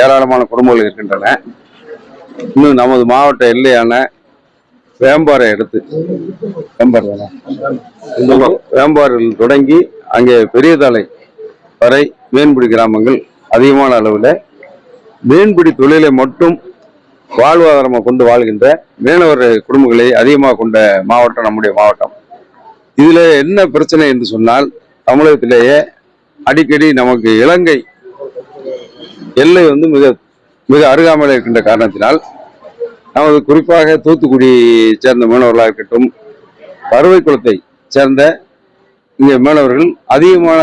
ஏராளமான குடும்பங்கள் இருக்கின்றன இன்னும் நமது மாவட்ட எல்லையான வேம்பாறை எடுத்து வேம்பாறை தானே? வேம்பாறையில் தொடங்கி அங்கே பெரியதலை வரை மீன்பிடி கிராமங்கள் அதிகமான அளவில் மீன்பிடி தொழிலை மட்டும் வாழ்வாதாரமாக கொண்டு வாழ்கின்ற மீனவர் குடும்பங்களை அதிகமாக கொண்ட மாவட்டம் நம்முடைய மாவட்டம் இதில் என்ன பிரச்சனை என்று சொன்னால் தமிழகத்திலேயே அடிக்கடி நமக்கு இலங்கை எல்லை வந்து மிக மிக அருகாமையில் இருக்கின்ற காரணத்தினால் நமது குறிப்பாக தூத்துக்குடி சேர்ந்த மீனவர்களாக இருக்கட்டும் பறவை குளத்தை சேர்ந்த இங்கே மீனவர்கள் அதிகமான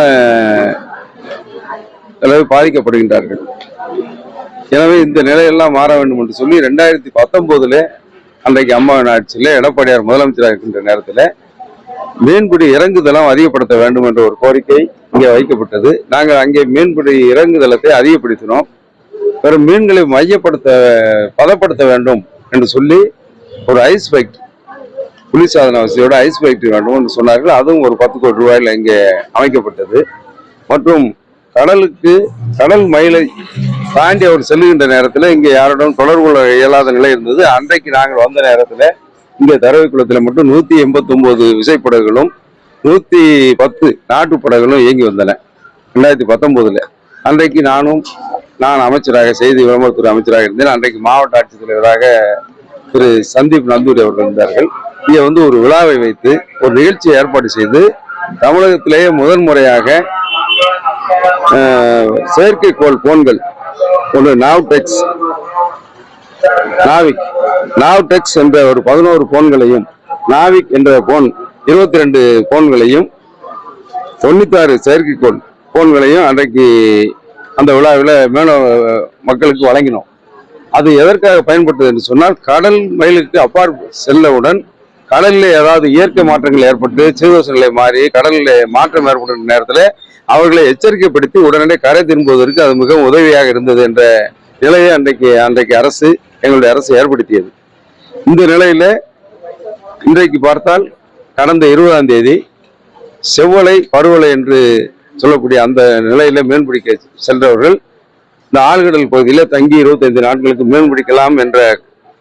அளவு பாதிக்கப்படுகின்றார்கள். எனவே இந்த நிலையெல்லாம் மாற வேண்டும் என்று சொல்லி ரெண்டாயிரத்தி பத்தொன்பதுல அன்றைக்கு அம்மாவின் ஆட்சியில் எடப்பாடியார் முதலமைச்சராக இருக்கின்ற நேரத்தில் மீன்பிடி இறங்குதளம் அதிகப்படுத்த வேண்டும் என்ற ஒரு கோரிக்கை இங்கே வைக்கப்பட்டது. நாங்கள் அங்கே மீன்பிடி இறங்குதளத்தை அதிகப்படுத்தினோம். வெறும் மீன்களை மையப்படுத்த பதப்படுத்த வேண்டும் என்று சொல்லி ஒரு ஐஸ் ஃபேக்டரி குளிர்சாதன வசதியோட ஐஸ் ஃபேக்டரி வேண்டும் என்று சொன்னார்கள். அதுவும் ஒரு பத்து கோடி ரூபாயில் இங்கே அமைக்கப்பட்டது. மற்றும் கடலுக்கு கடல் மயிலை தாண்டி அவர் செல்லுகின்ற நேரத்தில் இங்கே யாருடன் தொடர்பு கொள்ள இயலாத நிலை இருந்தது. அன்றைக்கு நாங்கள் வந்த நேரத்தில் இங்கே தரவை குளத்தில் மட்டும் நூற்றி எண்பத்தொம்போது விசைப்படகுகளும் நூற்றி பத்து நாட்டு படகுகளும் இயங்கி வந்தன. ரெண்டாயிரத்தி பத்தொம்போதில். அன்றைக்கு நானும் நான் அமைச்சராக செய்தி விளம்பரத்துறை அமைச்சராக இருந்தேன். அன்றைக்கு மாவட்ட ஆட்சித்தலைவராக திரு சந்தீப் நந்தூரி அவர்கள் இருந்தார்கள். இங்கே வந்து ஒரு விழாவை வைத்து ஒரு நிகழ்ச்சியை ஏற்பாடு செய்து தமிழகத்திலேயே முதன் முறையாக செயற்கைக்கோள் போன்கள் ஒன்று நாவ்டெக்ஸ் நாவிக் நாவ்டெக்ஸ் என்ற ஒரு பதினோரு போன்களையும் நாவிக் என்ற போன் இருபத்தி ரெண்டு போன்களையும் தொண்ணூத்தாறு செயற்கைக்கோள் போன்களையும் அன்றைக்கு அந்த விழாவில் மேலும் மக்களுக்கு வழங்கினோம். அது எதற்காக பயன்பட்டது என்று சொன்னால் கடல் மயிலுக்கு அப்பாற் செல்லவுடன் கடலில் ஏதாவது இயற்கை மாற்றங்கள் ஏற்பட்டு சீதோஷ நிலை மாறி கடலில் மாற்றம் ஏற்படும் நேரத்தில் அவர்களை எச்சரிக்கைப்படுத்தி உடனடியே கரை திரும்புவதற்கு அது மிகவும் உதவியாக இருந்தது என்ற நிலையை அன்றைக்கு அன்றைக்கு அரசு எங்களுடைய அரசு ஏற்படுத்தியது. இந்த நிலையில் இன்றைக்கு பார்த்தால் கடந்த இருபதாம் தேதி செவ்வலை பருவலை என்று சொல்லக்கூடிய அந்த நிலையில மீன்பிடிக்க சென்றவர்கள் இந்த ஆழ்கடல் பகுதியில் தங்கி இருபத்தைந்து நாட்களுக்கு மீன் பிடிக்கலாம் என்ற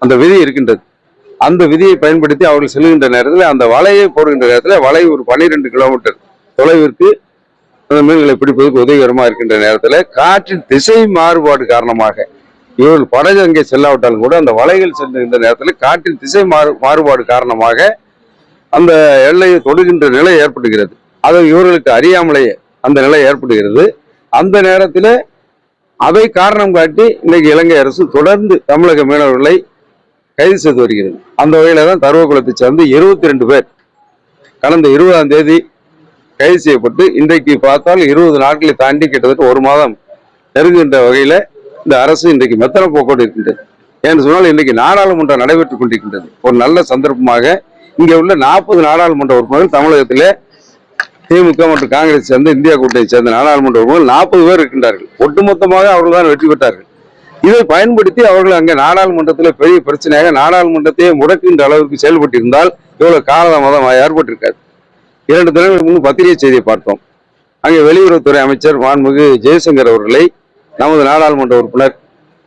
அந்த விதி இருக்கின்றது. அந்த விதியை பயன்படுத்தி அவர்கள் செல்கின்ற நேரத்தில் அந்த வலையை போடுகின்ற நேரத்தில் வலை ஒரு பன்னிரெண்டு கிலோமீட்டர் தொலைவிற்கு அந்த மீன்களை பிடிப்பதற்கு உதவிகரமாக இருக்கின்ற நேரத்தில் காற்றின் திசை மாறுபாடு காரணமாக இவர்கள் படகு அங்கே செல்லாவிட்டாலும் கூட அந்த வலைகள் செல்கின்ற நேரத்தில் காற்றின் திசை மாறு மாறுபாடு காரணமாக அந்த எல்லையை தொடுகின்ற நிலை ஏற்படுகிறது. அது இவர்களுக்கு அறியாமலேயே அந்த நிலை ஏற்படுகிறது. அந்த நேரத்தில் அதை காரணம் காட்டி இன்னைக்கு இலங்கை அரசு தொடர்ந்து தமிழக மீனவர்களை கைது செய்து வருகிறது. அந்த வகையில தான் தருவகுலத்தை சேர்ந்து இருபத்தி ரெண்டு பேர் கடந்த இருபதாம் தேதி கைது செய்யப்பட்டு இன்றைக்கு பார்த்தால் இருபது நாட்களை தாண்டி கிட்டத்தட்ட ஒரு மாதம் நெருங்குகின்ற வகையில் இந்த அரசு இன்றைக்கு மெத்தன போக்கோடு இருக்கின்றது. ஏன்னு சொன்னால் இன்றைக்கு நாடாளுமன்றம் நடைபெற்றுக் கொண்டிருக்கின்றது. ஒரு நல்ல சந்தர்ப்பமாக இங்கே உள்ள நாற்பது நாடாளுமன்ற உறுப்பினர்கள் தமிழகத்தில் திமுக மற்றும் காங்கிரஸ் சேர்ந்த இந்தியா கூட்டணியை சேர்ந்த நாடாளுமன்ற உறுப்பினர்கள் நாற்பது பேர் இருக்கின்றார்கள். ஒட்டுமொத்தமாக அவர்கள் தான் வெற்றி பெற்றார்கள். இதை பயன்படுத்தி அவர்கள் அங்கே நாடாளுமன்றத்தில் பெரிய பிரச்சனையாக நாடாளுமன்றத்தையே முடக்குகின்ற அளவிற்கு செயல்பட்டிருந்தால் இவ்வளவு காலதாமதம் ஏற்பட்டிருக்காது. இரண்டு தினங்களுக்கு முன்பு பத்திரிகை செய்தியை பார்த்தோம். அங்கே வெளியுறவுத்துறை அமைச்சர் மாண்புமிகு ஜெயசங்கர் அவர்களை நமது நாடாளுமன்ற உறுப்பினர்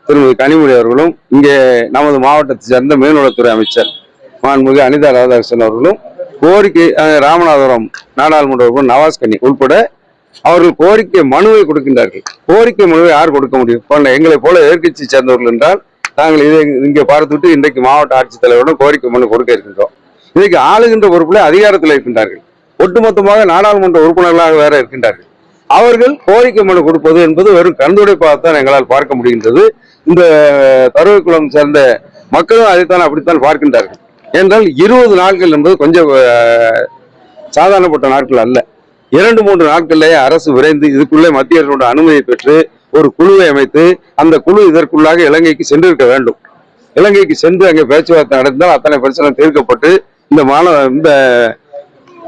திருமதி கனிமொழி அவர்களும் இங்கே நமது மாவட்டத்தை சேர்ந்த மீன்வளத்துறை அமைச்சர் மாண்புமிகு அனிதா ராதாகிருஷ்ணன் அவர்களும் கோரிக்கை ராமநாதபுரம் நாடாளுமன்ற உறுப்பினர் நவாஸ் கனி உட்பட அவர்கள் கோரிக்கை மனுவை கொடுக்கின்றார்கள். கோரிக்கை மனுவை யார் கொடுக்க முடியும்? போன்ற எங்களை போல எதிர்கட்சி சேர்ந்தவர்கள் என்றால் நாங்கள் இதை இங்கே பார்த்துவிட்டு இன்றைக்கு மாவட்ட ஆட்சித்தலைவரிடம் கோரிக்கை மனு கொடுக்க இருக்கின்றோம். இன்றைக்கு ஆளுகின்ற பொறுப்பில் அதிகாரத்தில் இருக்கின்றார்கள். ஒட்டுமொத்தமாக நாடாளுமன்ற உறுப்பினர்களாக வேற இருக்கின்றார்கள். அவர்கள் கோரிக்கை மனு கொடுப்பது என்பது வெறும் கண்துடைப்பாகத்தான் எங்களால் பார்க்க முடிகின்றது. இந்த தருவைக்குளம் சேர்ந்த மக்களும் அதைத்தான் அப்படித்தான் பார்க்கின்றார்கள். என்றால் இருபது நாட்கள் என்பது கொஞ்சம் சாதாரணப்பட்ட நாட்கள் அல்ல. இரண்டு மூன்று நாட்களிலேயே அரசு விரைந்து இதுக்குள்ளே மத்திய அரசோட அனுமதியை பெற்று ஒரு குழுவை அமைத்து அந்த குழு இதற்குள்ளாக இலங்கைக்கு சென்றிருக்க வேண்டும். இலங்கைக்கு சென்று அங்கே பேச்சுவார்த்தை நடந்தால் அத்தனை பிரச்சனை தீர்க்கப்பட்டு இந்த மாணவ இந்த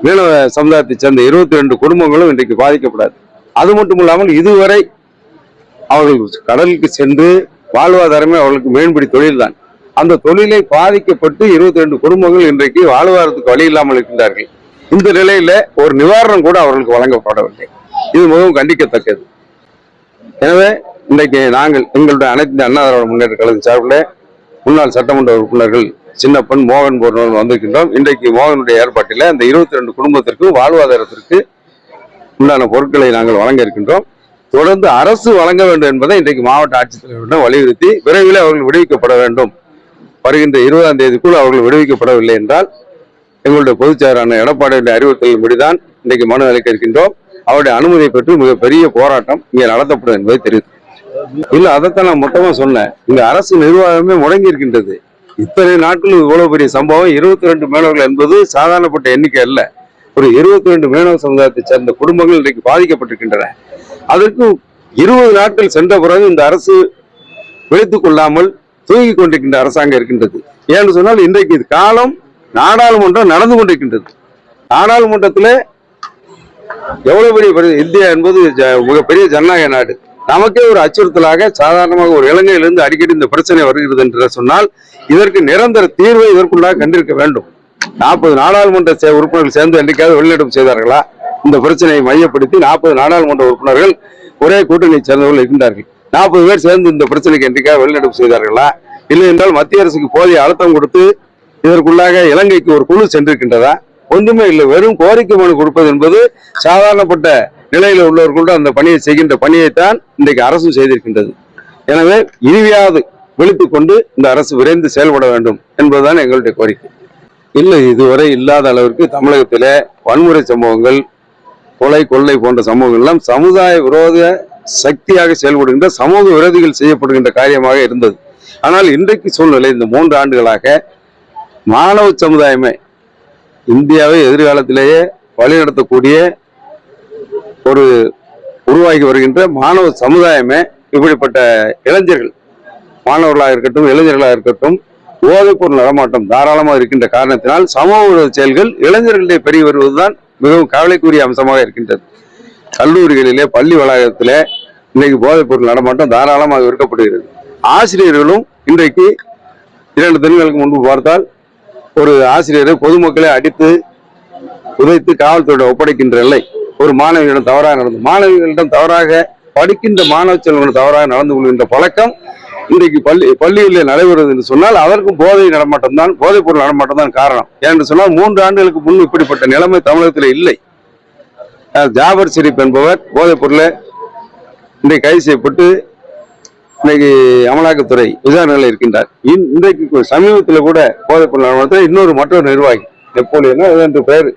மீனவ சமுதாயத்தைச் சேர்ந்த இருபத்தி ரெண்டு குடும்பங்களும் இன்றைக்கு பாதிக்கப்படாது. அது மட்டும் இல்லாமல் இதுவரை அவர்கள் கடலுக்கு சென்று வாழ்வாதாரமே அவர்களுக்கு மீன்பிடி தொழில்தான். அந்த தொழிலை பாதிக்கப்பட்டு இருபத்தி ரெண்டு குடும்பங்கள் இன்றைக்கு வாழ்வாரத்துக்கு வழி இல்லாமல் இருக்கின்றார்கள். இந்த நிலையில ஒரு நிவாரணம் கூட அவர்களுக்கு வழங்கப்படவில்லை. இது மிகவும் கண்டிக்கத்தக்கது. எனவே இன்றைக்கு நாங்கள் எங்களுடைய அனைத்து அண்ணா திராவிட முன்னேற்ற கழகத்தின் சார்பில் முன்னாள் சட்டமன்ற உறுப்பினர்கள் சின்னப்பன் மோகன் போன்றவர்கள் வந்திருக்கின்றோம். இன்றைக்கு மோகனுடைய ஏற்பாட்டில் அந்த இருபத்தி ரெண்டு குடும்பத்திற்கும் வாழ்வாதாரத்திற்கு உண்டான பொருட்களை நாங்கள் வழங்க இருக்கின்றோம். தொடர்ந்து அரசு வழங்க வேண்டும் என்பதை இன்றைக்கு மாவட்ட ஆட்சித்தலைவரிடம் வலியுறுத்தி விரைவில் அவர்கள் விடுவிக்கப்பட வேண்டும். வருகின்ற இருபதாம் தேதிக்குள் அவர்கள் விடுவிக்கப்படவில்லை என்றால் எங்களுடைய பொதுச் எடப்பாடியுடைய அறிவுறுத்தலின்படிதான் இன்றைக்கு மனு அளிக்க இருக்கின்றோம். அவருடைய அனுமதியை பெற்று மிகப்பெரிய போராட்டம் இங்கே நடத்தப்படும் என்பதை தெரிவித்து. இல்லை அதைத்தான் நான் மொத்தமா சொன்னேன். இந்த அரசு நிர்வாகமே முடங்கி இருக்கின்றது. இத்தனை நாட்கள் இவ்வளவு பெரிய சம்பவம். இருபத்தி ரெண்டு மீனவர்கள் என்பது சாதாரணப்பட்ட எண்ணிக்கை அல்ல. ஒரு இருபத்தி ரெண்டு மீனவ சமுதாயத்தை சேர்ந்த குடும்பங்கள் இன்றைக்கு பாதிக்கப்பட்டிருக்கின்றன. அதற்கு இருபது நாட்கள் சென்ற பிறகு இந்த அரசு விழித்துக் கொள்ளாமல் தூங்கிக் கொண்டிருக்கின்ற அரசாங்கம் இருக்கின்றது. ஏன்னு சொன்னால் இன்றைக்கு இது காலம் நாடாளுமன்றம் நடந்து கொண்டிருக்கின்றது. நாடாளுமன்றத்தில் எவ்வளவு பெரிய இந்தியா என்பது ஜ- மிகப்பெரிய ஜனநாயக நாடு. நமக்கே ஒரு அச்சுறுத்தலாக சாதாரணமாக ஒரு இலங்கையிலிருந்து அடிக்கடி இந்த பிரச்சனை வருகிறது என்று சொன்னால் இதற்கு நிரந்தர தீர்வை இதற்குள்ளாக கண்டிருக்க வேண்டும். நாற்பது நாடாளுமன்ற உறுப்பினர்கள் சேர்ந்து என்றைக்காவது வெளிநடப்பு செய்தார்களா? இந்த பிரச்சனையை மையப்படுத்தி நாற்பது நாடாளுமன்ற உறுப்பினர்கள் ஒரே கூட்டணியை சேர்ந்தவர்கள் இருக்கின்றார்கள். நாற்பது பேர் சேர்ந்து இந்த பிரச்சனைக்கு என்றைக்காக வெளிநடப்பு செய்தார்களா? இல்லை என்றால் மத்திய அரசுக்கு போதிய அழுத்தம் கொடுத்து இதற்குள்ளாக இலங்கைக்கு ஒரு குழு சென்றிருக்கின்றதா? ஒன்றுமே இல்லை. வெறும் கோரிக்கை மனு கொடுப்பது என்பது சாதாரணப்பட்ட நிலையில் உள்ளவர்களோடு அந்த பணியை செய்கின்ற பணியைத்தான் இன்றைக்கு அரசும் செய்திருக்கின்றது. எனவே இனிமையாவது விழித்து கொண்டு இந்த அரசு விரைந்து செயல்பட வேண்டும் என்பதுதான் எங்களுடைய கோரிக்கை. இல்லை இதுவரை இல்லாத அளவிற்கு தமிழகத்தில் வன்முறை சம்பவங்கள் கொலை கொள்ளை போன்ற சம்பவங்கள் எல்லாம் சமுதாய விரோத சக்தியாக செயல்படுகின்ற சமூக விரோதிகள் செய்யப்படுகின்ற காரியமாக இருந்தது. ஆனால் இன்றைக்கு சூழ்நிலை இந்த மூன்று ஆண்டுகளாக மாணவ சமுதாயமே இந்தியாவை எதிர்காலத்திலேயே வழிநடத்தக்கூடிய ஒரு உருவாகி வருகின்ற மாணவ சமுதாயமே இப்படிப்பட்ட இளைஞர்கள் மாணவர்களாக இருக்கட்டும் இளைஞர்களாக இருக்கட்டும் போதைப்பொருள் நடமாட்டம் தாராளமாக இருக்கின்ற காரணத்தினால் சமூக செயல்கள் இளைஞர்களிடையே பெருகி வருவதுதான் மிகவும் கவலைக்குரிய அம்சமாக இருக்கின்றது. கல்லூரிகளிலே பள்ளி வளாகத்திலே இன்றைக்கு போதைப்பொருள் நடமாட்டம் தாராளமாக விற்கப்படுகிறது. ஆசிரியர்களும் இன்றைக்கு இரண்டு தினங்களுக்கு முன்பு பார்த்தால் ஒரு ஆசிரியரை பொதுமக்களை அடித்து உதைத்து காவல்துறையிடம் ஒப்படைக்கின்ற நிலை ஒரு மாணவியிடம் தவறாக நடந்து மாணவிகளிடம் தவறாக படிக்கின்ற மாணவ செல்வங்கள் தவறாக நடந்து கொள்கின்ற பழக்கம் இன்றைக்கு பள்ளி பள்ளிகளில் நடைபெறுவது என்று சொன்னால் அதற்கும் போதை நடமாட்டம் தான் போதைப் பொருள் நடமாட்டம் தான் காரணம். ஏனென்று சொன்னால் மூன்று ஆண்டுகளுக்கு முன் இப்படிப்பட்ட நிலைமை தமிழகத்தில் இல்லை. ஜாபர் ஷெரீப் என்பவர் போதைப் பொருளை இன்றைக்கு கைது செய்யப்பட்டு இன்னைக்கு அமலாக்கத்துறை விசாரணையில் இருக்கின்றார். இன்- இன்றைக்கு சமீபத்தில் கூட போதைப் பொருள் இன்னொரு மற்றொரு நிர்வாகி நெப்போலியனோ என்று பெயர்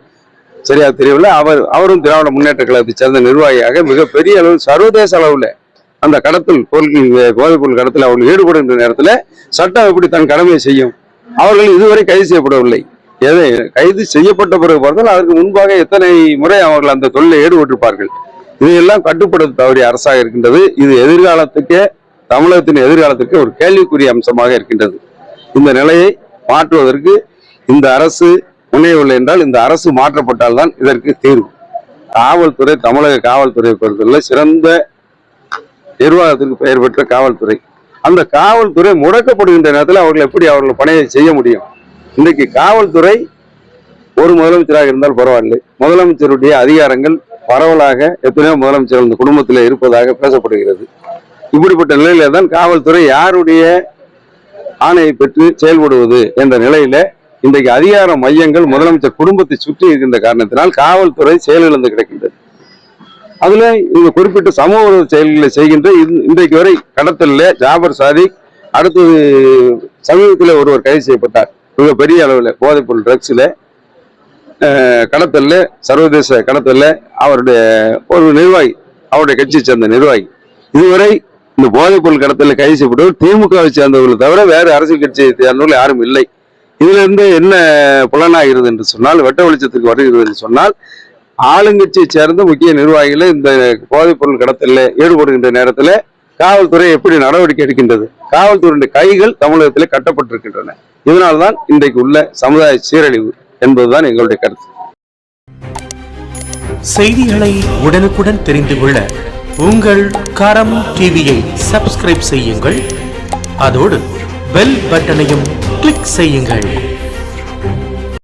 சரியாக தெரியவில்லை. அவர் அவரும் திராவிட முன்னேற்ற கழகத்தை சேர்ந்த நிர்வாகியாக மிகப்பெரிய அளவில் சர்வதேச அளவில் அந்த கடத்தல் பொருட்கள் போதைப் பொருள் கடத்தல் அவர்கள் ஈடுபடுகின்ற நேரத்தில் சட்டம் எப்படி தன் கடமையை செய்யும்? அவர்கள் இதுவரை கைது செய்யப்படவில்லை. எதை கைது செய்யப்பட்ட பிறகு பார்த்தால் அதற்கு முன்பாக எத்தனை முறை அவர்கள் அந்த தொழிலை ஈடுபட்டிருப்பார்கள்? இதையெல்லாம் கட்டுப்படுத்த தவறிய அரசாக இருக்கின்றது. இது எதிர்காலத்துக்கே தமிழகத்தின் எதிர்காலத்திற்கு ஒரு கேள்விக்குரிய அம்சமாக இருக்கின்றது. இந்த நிலையை மாற்றுவதற்கு இந்த அரசு முனையவில்லை என்றால் இந்த அரசு மாற்றப்பட்டால்தான் இதற்கு தீர்வு. காவல்துறை தமிழக காவல்துறையை பொறுத்தவரை சிறந்த நிர்வாகத்திற்கு பெயர் பெற்ற காவல்துறை. அந்த காவல்துறை முடக்கப்படுகின்ற நேரத்தில் அவர்கள் எப்படி அவர்கள் பணியை செய்ய முடியும்? இன்றைக்கு காவல்துறை ஒரு முதலமைச்சராக இருந்தால் பரவாயில்லை. முதலமைச்சருடைய அதிகாரங்கள் பரவலாக எத்தனையோ முதலமைச்சர்கள் இந்த குடும்பத்தில் இருப்பதாக பேசப்படுகிறது. இப்படிப்பட்ட நிலையில தான் காவல்துறை யாருடைய ஆணையை பெற்று செயல்படுவது என்ற நிலையில இன்றைக்கு அதிகார மையங்கள் முதலமைச்சர் குடும்பத்தை சுற்றி இருக்கின்ற காரணத்தினால் காவல்துறை செயலிழந்து கிடக்கின்றது. அதுல இந்த குறிப்பிட்ட சமூக செயல்களை செய்கின்ற இன்றைக்கு வரை கடத்தலில் ஜாபர் சாதிக் அடுத்தது சமீபத்தில் ஒருவர் கைது செய்யப்பட்டார். மிக பெரிய அளவில் போதைப்பொருள் ட்ரக்ஸில் கடத்தல்ல சர்வதேச கடத்தல்ல அவருடைய ஒரு நிர்வாகி அவருடைய கட்சியை சேர்ந்த நிர்வாகி. இதுவரை இந்த போதைப்பொருள் கடத்தலில் கைது செய்யப்பட்டவர் திமுகவை சேர்ந்தவர்களை தவிர வேறு அரசியல் கட்சியை சேர்ந்தவர்கள் யாரும் இல்லை. இதிலிருந்து என்ன புலனாகிறது என்று சொன்னால் வெட்ட வெளிச்சத்துக்கு வருகிறது என்று சொன்னால் ஆளுங்கட்சியை சேர்ந்த முக்கிய நிர்வாகிகளை இந்த போதைப்பொருள் கடத்தலில் ஈடுபடுகின்ற நேரத்தில் காவல்துறை எப்படி நடவடிக்கை எடுக்கின்றது? காவல்துறையின் கைகள் தமிழகத்தில் கட்டப்பட்டிருக்கின்றன. இதனால்தான் இன்றைக்கு உள்ள சமுதாய சீரழிவு என்பதுதான் எங்களுடைய கருத்து. செய்திகளை உடனுக்குடன் தெரிந்து கொள்ள உங்கள் கரம் டிவியை சப்ஸ்கிரைப் செய்யுங்கள். அதோடு பெல் பட்டனையும் கிளிக் செய்யுங்கள்.